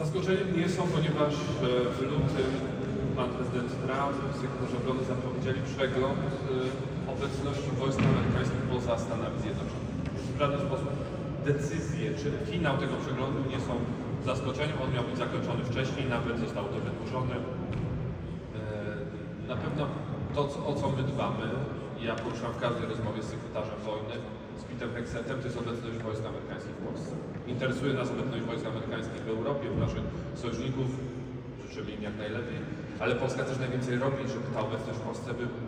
Zaskoczeniem nie są, ponieważ e, w lutym pan prezydent Trump, sekretarz obrony zapowiedzieli przegląd e, obecności wojsk amerykańskich poza Stanami Zjednoczonymi. W żaden sposób decyzje czy finał tego przeglądu nie są zaskoczeniem. On miał być zakończony wcześniej, nawet zostało to wydłużone. E, Na pewno to, o co my dbamy, ja poruszam w każdej rozmowie z sekretarzem wojny, z Peterem Hexetem, to jest obecność wojsk amerykańskich w Polsce. Interesuje nas obecność wojsk amerykańskich w Europie, u naszych sojuszników, życzymy im jak najlepiej, ale Polska też najwięcej robi, żeby ta obecność w Polsce była.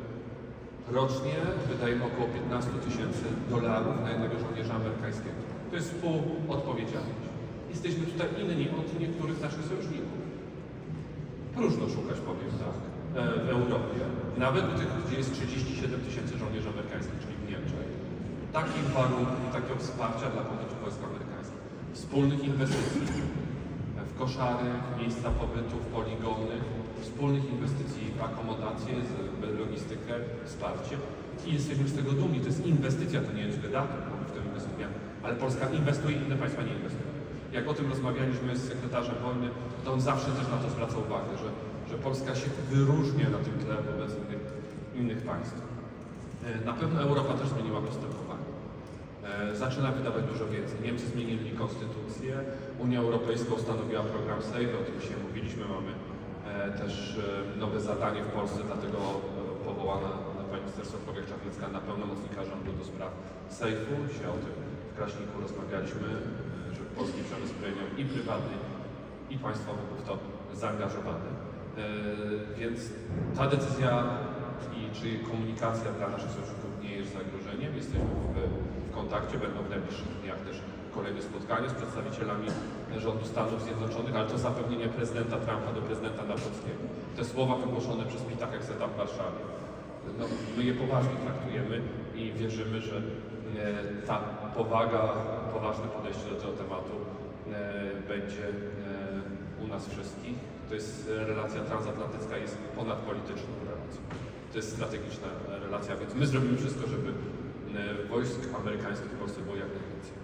Rocznie wydajemy około 15 tysięcy dolarów na jednego żołnierza amerykańskiego. To jest współodpowiedzialność. Jesteśmy tutaj inni od niektórych naszych sojuszników. Próżno szukać, powiem tak, e, w Europie, nawet w tych, gdzie jest 37 tysięcy żołnierzy amerykańskich, czyli w Niemczech, takich warunków takiego wsparcia dla pobytu wojsk amerykańskich. Wspólnych inwestycji w koszary, w miejsca pobytu, w poligony, wspólnych inwestycji w akomodację, logistykę, wsparcie. I jesteśmy z tego dumni. To jest inwestycja, to nie jest wydatek, w tym inwestujemy. Ale Polska inwestuje, inne państwa nie inwestują. Jak o tym rozmawialiśmy z sekretarzem wojny, to on zawsze też na to zwraca uwagę, że, że Polska się wyróżnia na tym tle wobec innych, innych państw. E, Na pewno Europa też zmieniła postępowanie. E, Zaczyna wydawać dużo więcej. Niemcy zmienili konstytucję, Unia Europejska ustanowiła program SAFE, o tym dzisiaj mówiliśmy, mamy e, też e, nowe zadanie w Polsce, dlatego e, powołana pani minister Sławomir Czarnecka na pełnomocnika rządu do spraw SAFE-u. Dzisiaj o tym w Kraśniku rozmawialiśmy, że polski przemysł i prywatny, i państwowy był w to zaangażowany. Więc ta decyzja czy komunikacja dla naszych sojuszników nie jest zagrożeniem. Jesteśmy w, w kontakcie, będą w najbliższych dniach też kolejne spotkania z przedstawicielami rządu Stanów Zjednoczonych, ale to zapewnienie prezydenta Trumpa do prezydenta Nawrockiego. Te słowa wygłoszone przez Pita Hekseta w Warszawie, no, my je poważnie traktujemy i wierzymy, że e, ta powaga, poważne podejście do tego tematu e, będzie e, u nas wszystkich. To jest e, relacja transatlantycka, jest ponadpolityczną relacją. To jest strategiczna e, relacja, więc my zrobimy wszystko, żeby e, wojsk amerykańskich w Polsce było jak najwięcej.